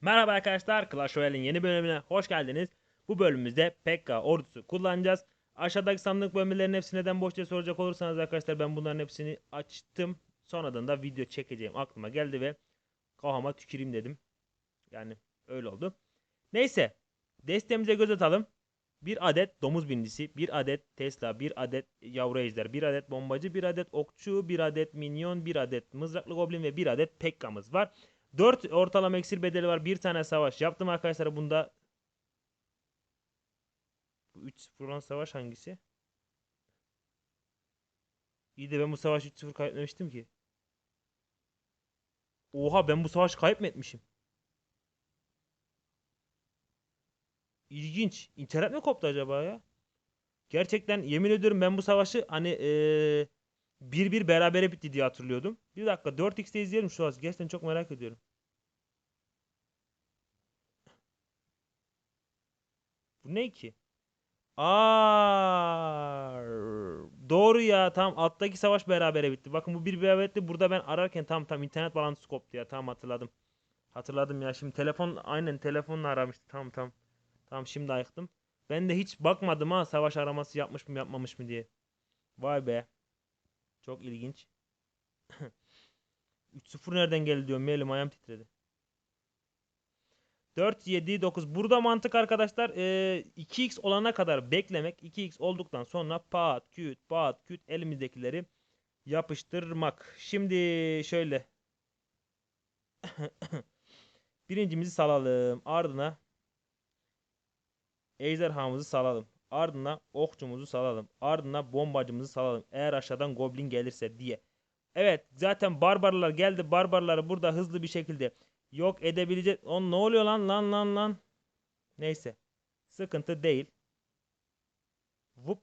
Merhaba arkadaşlar, Clash Royale'in yeni bölümüne hoş geldiniz. Bu bölümümüzde Pekka ordusu kullanacağız. Aşağıdaki sandık bölümlerinin hepsi neden boş diye soracak olursanız arkadaşlar ben bunların hepsini açtım. Sonradan da video çekeceğim aklıma geldi ve kafama tüküreyim dedim. Yani öyle oldu. Neyse, destemize göz atalım. Bir adet domuz bindisi, bir adet Tesla, bir adet yavru ejder, bir adet bombacı, bir adet okçu, bir adet minyon, bir adet mızraklı goblin ve bir adet Pekka'mız var. 4 ortalama iksir bedeli var. Bir tane savaş yaptım arkadaşlar. Bunda bu 3-0 olan savaş hangisi? İyi de ben bu savaş 3-0 kaybetmemiştim ki. Oha ben bu savaş kaybetmişim. İlginç. İnternet mi koptu acaba ya? Gerçekten yemin ediyorum ben bu savaşı hani eee 1-1 berabere bitti diye hatırlıyordum. Bir dakika 4x'te izleyelim şu savaşı. Gerçekten çok merak ediyorum. Bu ne ki? Aa, doğru ya. Tam alttaki savaş berabere bitti. Bakın bu bir berabere bitti. Burada ben ararken tam tam internet bağlantısı koptu ya. Tam hatırladım. Hatırladım ya. Şimdi telefon aynen telefonla aramıştı. Tamam tamam. Tamam şimdi ayıktım. Ben de hiç bakmadım ha savaş araması yapmış mı yapmamış mı diye. Vay be. Çok ilginç. 3-0 nereden geldi diyorum. Elim ayağım titredi. 4, 7, 9. Burada mantık arkadaşlar e, 2x olana kadar beklemek. 2x olduktan sonra pat, küt, pat, küt elimizdekileri yapıştırmak. Şimdi şöyle. Birincimizi salalım. Ardına ejderhamızı salalım. Ardına okçumuzu salalım. Ardına bombacımızı salalım. Eğer aşağıdan goblin gelirse diye. Evet zaten barbarlar geldi. Barbarları burada hızlı bir şekilde yok edebilecek. On ne oluyor lan lan lan lan. Neyse. Sıkıntı değil. Vup.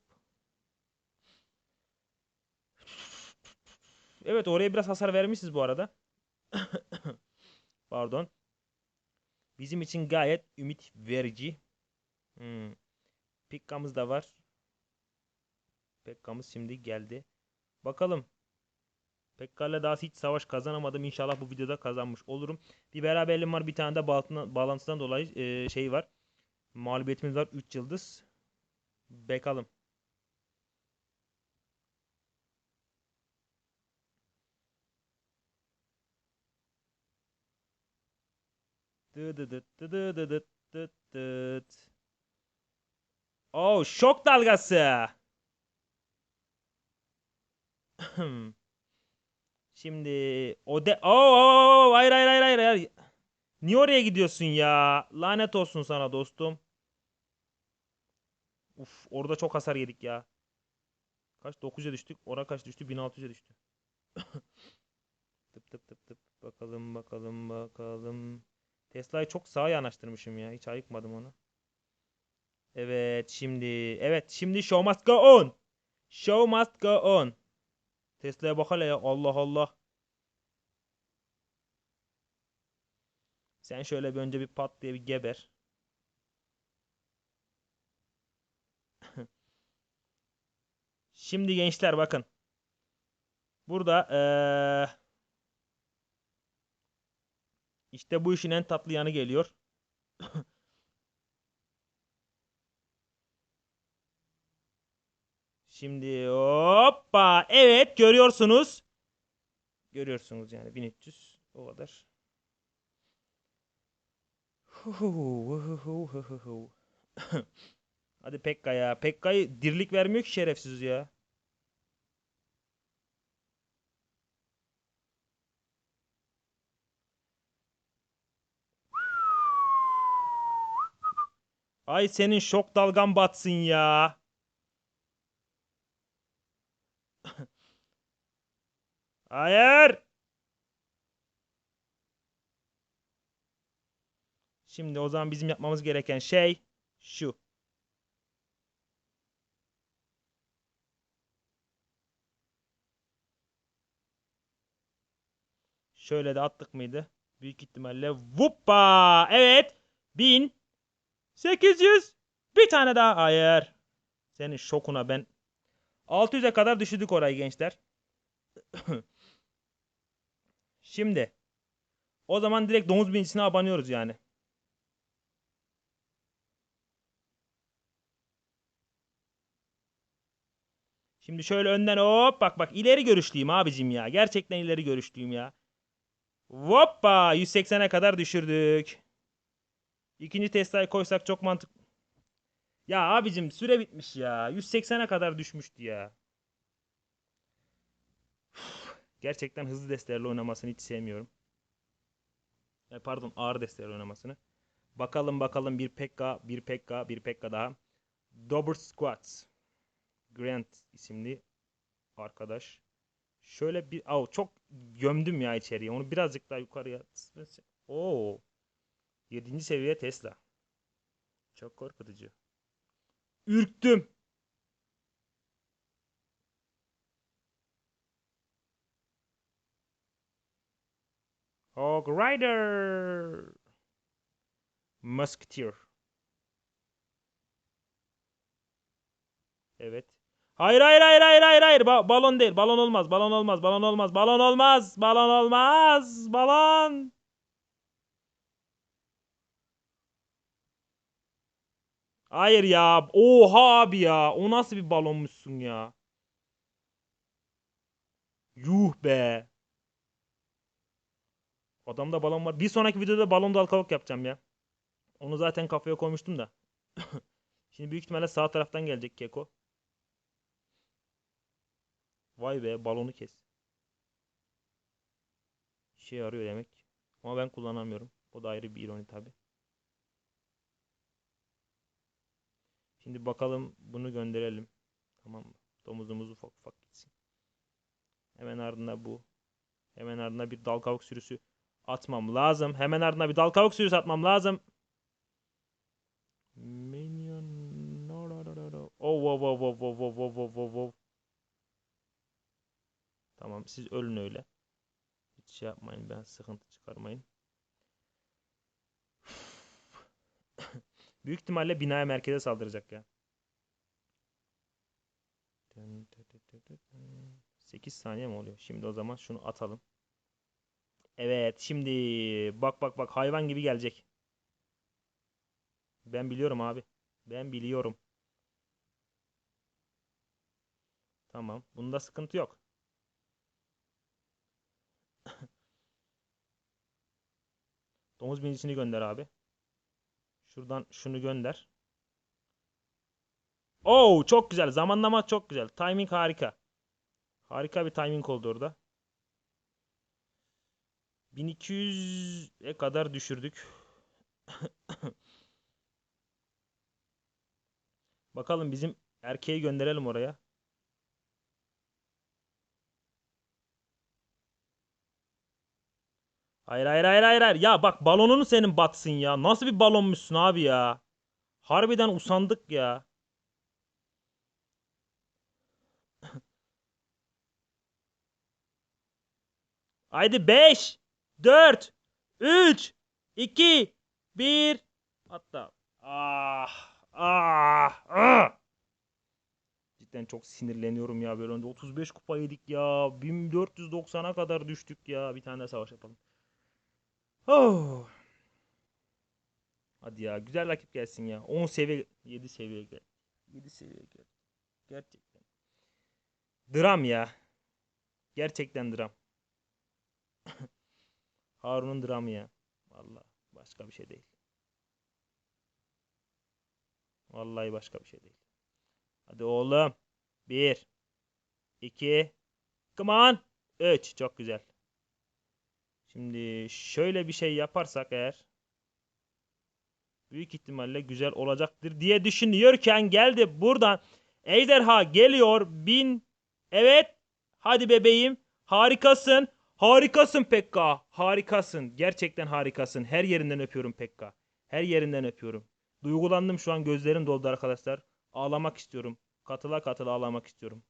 Evet oraya biraz hasar vermişiz bu arada. Pardon. Bizim için gayet ümit verici. Hmm. Pekka'mız da var. Pekka'mız şimdi geldi. Bakalım. Pekka'yla daha hiç savaş kazanamadım. İnşallah bu videoda kazanmış olurum. Bir beraberliğim var. Bir tane de bağlantıdan dolayı e, şey var. Mağlubiyetimiz var. 3 yıldız. Bakalım. Dı dı dıt Oh şok dalgası. Şimdi o de Oo, oo, oo, hayır hayır hayır hayır hayır. Niye oraya gidiyorsun ya? Lanet olsun sana dostum. Uf orada çok hasar yedik ya. Kaç 9'a düştük. Ora kaç düştü? 1600'e düştü. tıp tıp tıp tıp. Bakalım bakalım bakalım. Tesla'yı çok sağa yanaştırmışım ya. Hiç ayıkmadım onu. Evet şimdi evet şimdi show must go on. Show must go on. Tesla'ya bak hele ya Allah Allah. Sen şöyle bir önce bir pat diye bir geber. Şimdi gençler bakın. Burada eee işte bu işin en tatlı yanı geliyor. Şimdi hoppa. Evet görüyorsunuz. Görüyorsunuz yani 1300 o kadar. Hadi Pekka ya. Pekka'yı dirlik vermiyor ki şerefsiz ya. Ay senin şok dalgan batsın ya. Hayır. Şimdi o zaman bizim yapmamız gereken şey şu. Şöyle de attık mıydı? Büyük ihtimalle. Vuppa! Evet. 1800. Bir tane daha. Hayır. Senin şokuna ben. 600'e kadar düşürdük orayı gençler. Şimdi o zaman direkt domuz bilinçine abanıyoruz yani. Şimdi şöyle önden hop bak bak ileri görüşlüyüm abicim ya. Gerçekten ileri görüşlüyüm ya. Hoppa 180'e kadar düşürdük. İkinci Tesla'yı koysak çok mantıklı. Ya abicim süre bitmiş ya. 180'e kadar düşmüştü ya. Gerçekten hızlı destelerle oynamasını hiç sevmiyorum. E, pardon ağır destelerle oynamasını. Bakalım bakalım bir Pekka, bir Pekka, bir Pekka daha. Dobber Squats. Grant isimli arkadaş. Şöyle bir av çok gömdüm ya içeriye. Onu birazcık daha yukarıya. Oo. 7. seviye Tesla. Çok korkutucu. Ürktüm. Hog Rider. Musketeer. Evet. Hayır hayır hayır hayır hayır hayır. Ba- balon değil. Balon olmaz. Balon olmaz. Balon olmaz. Balon olmaz. Balon olmaz. Balon. Hayır ya. Oha abi ya. O nasıl bir balonmuşsun ya? Yuh be. Adamda balon var. Bir sonraki videoda balon dalkalık yapacağım ya. Onu zaten kafaya koymuştum da. Şimdi büyük ihtimalle sağ taraftan gelecek Keko. Vay be balonu kes. Şey arıyor demek. Ama ben kullanamıyorum. O da ayrı bir ironi tabi. Şimdi bakalım bunu gönderelim. Tamam mı? Domuzumuz ufak ufak gitsin. Hemen ardında bu. Hemen ardında bir dal sürüsü atmam lazım. Hemen ardına bir dal kavuk sürüsü atmam lazım. No. Oh, wow, wow, wow, wow, wow, wow, wow, wow, wow. Tamam siz ölün öyle. Hiç şey yapmayın ben sıkıntı çıkarmayın. Büyük ihtimalle binaya merkeze saldıracak ya. 8 saniye mi oluyor? Şimdi o zaman şunu atalım. Evet şimdi bak bak bak hayvan gibi gelecek. Ben biliyorum abi. Ben biliyorum. Tamam. Bunda sıkıntı yok. Domuz binicisini gönder abi. Şuradan şunu gönder. Oo çok güzel. Zamanlama çok güzel. Timing harika. Harika bir timing oldu orada. 1200'e kadar düşürdük. Bakalım bizim erkeği gönderelim oraya. Hayır hayır hayır hayır hayır. Ya bak balonun senin batsın ya. Nasıl bir balonmuşsun abi ya. Harbiden usandık ya. Haydi 5 4 3 2 1 Hatta ah ah ah Cidden çok sinirleniyorum ya böyle önce 35 kupa yedik ya 1490'a kadar düştük ya bir tane de savaş yapalım. Oh. Hadi ya güzel rakip gelsin ya. 10 seviye 7 seviye gel. 7 seviye gel. Gerçekten. Dram ya. Gerçekten dram. Harun'un dramı ya. Vallahi başka bir şey değil. Vallahi başka bir şey değil. Hadi oğlum. 1 2 Come on. 3 çok güzel. Şimdi şöyle bir şey yaparsak eğer büyük ihtimalle güzel olacaktır diye düşünüyorken geldi buradan ejderha geliyor bin evet hadi bebeğim harikasın harikasın Pekka harikasın gerçekten harikasın her yerinden öpüyorum Pekka her yerinden öpüyorum duygulandım şu an gözlerim doldu arkadaşlar ağlamak istiyorum katıla katıla ağlamak istiyorum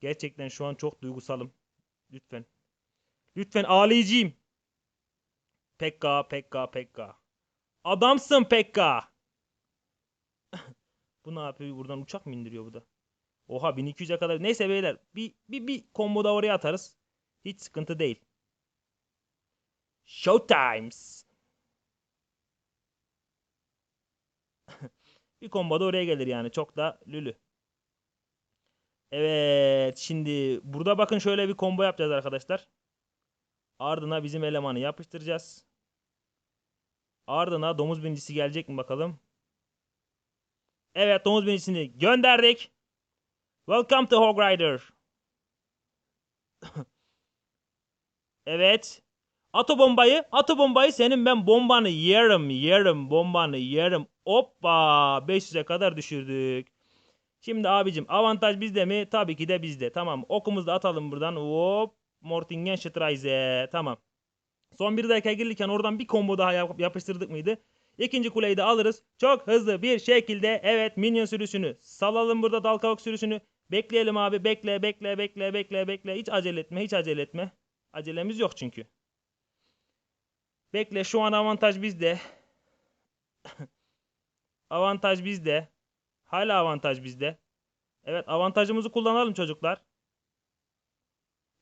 gerçekten şu an çok duygusalım lütfen lütfen ağlayacağım Pekka, Pekka, Pekka. Adamsın Pekka. bu ne yapıyor? Buradan uçak mı indiriyor bu da? Oha 1200'e kadar. Neyse beyler bir, bir, bir combo da oraya atarız. Hiç sıkıntı değil. Showtimes. bir combo da oraya gelir yani. Çok da lülü. Evet şimdi burada bakın şöyle bir combo yapacağız arkadaşlar. Ardına bizim elemanı yapıştıracağız. Ardına domuz binicisi gelecek mi bakalım. Evet domuz binicisini gönderdik. Welcome to Hog Rider. evet. At o bombayı. At o bombayı. Senin ben bombanı yerim. Yerim. Bombanı yerim. Hoppa. 500'e kadar düşürdük. Şimdi abicim avantaj bizde mi? Tabii ki de bizde. Tamam. Okumuzu da atalım buradan. Hop. Mortingen Streise. Tamam. Son bir dakika gelirken oradan bir combo daha yap- yapıştırdık mıydı? İkinci kuleyi de alırız. Çok hızlı bir şekilde evet minyon sürüsünü salalım burada dal kavuk sürüsünü. Bekleyelim abi bekle bekle bekle bekle bekle. Hiç acele etme hiç acele etme. Acelemiz yok çünkü. Bekle şu an avantaj bizde. avantaj bizde. Hala avantaj bizde. Evet avantajımızı kullanalım çocuklar.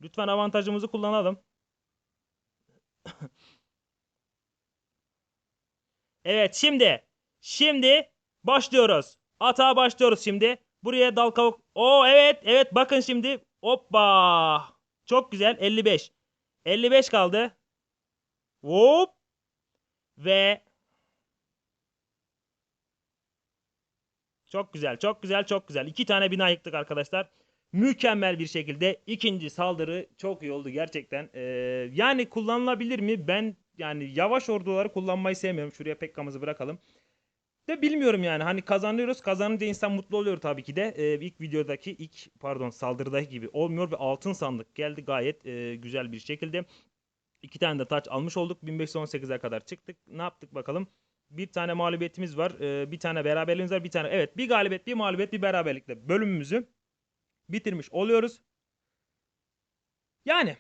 Lütfen avantajımızı kullanalım. Evet şimdi. Şimdi başlıyoruz. Atağa başlıyoruz şimdi. Buraya dal kavuk. Oo evet evet bakın şimdi. Hoppa. Çok güzel 55. 55 kaldı. Hop. Ve Çok güzel, çok güzel, çok güzel. İki tane bina yıktık arkadaşlar. Mükemmel bir şekilde ikinci saldırı çok iyi oldu gerçekten. Ee, yani kullanılabilir mi? Ben yani yavaş orduları kullanmayı sevmiyorum. Şuraya Pekka'mızı bırakalım. De bilmiyorum yani hani kazanıyoruz. Kazanınca insan mutlu oluyor tabii ki de. Ee, ilk videodaki ilk pardon saldırıdaki gibi olmuyor ve altın sandık geldi gayet e, güzel bir şekilde. İki tane de taç almış olduk. 1518'e kadar çıktık. Ne yaptık bakalım? Bir tane mağlubiyetimiz var. Ee, bir tane beraberliğimiz var. Bir tane evet bir galibiyet bir mağlubiyet bir beraberlikle bölümümüzü bitirmiş oluyoruz. Yani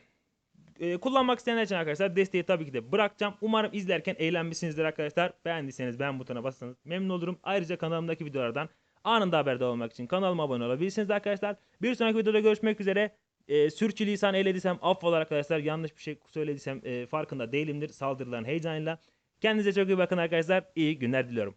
e, kullanmak isteyenler için arkadaşlar desteği tabii ki de bırakacağım. Umarım izlerken eğlenmişsinizdir arkadaşlar. Beğendiyseniz beğen butonuna bassanız memnun olurum. Ayrıca kanalımdaki videolardan anında haberdar olmak için kanalıma abone olabilirsiniz arkadaşlar. Bir sonraki videoda görüşmek üzere. E, sürçülisan eylediysem affola arkadaşlar. Yanlış bir şey söylediysem e, farkında değilimdir saldırıların heyecanıyla. Kendinize çok iyi bakın arkadaşlar. İyi günler diliyorum.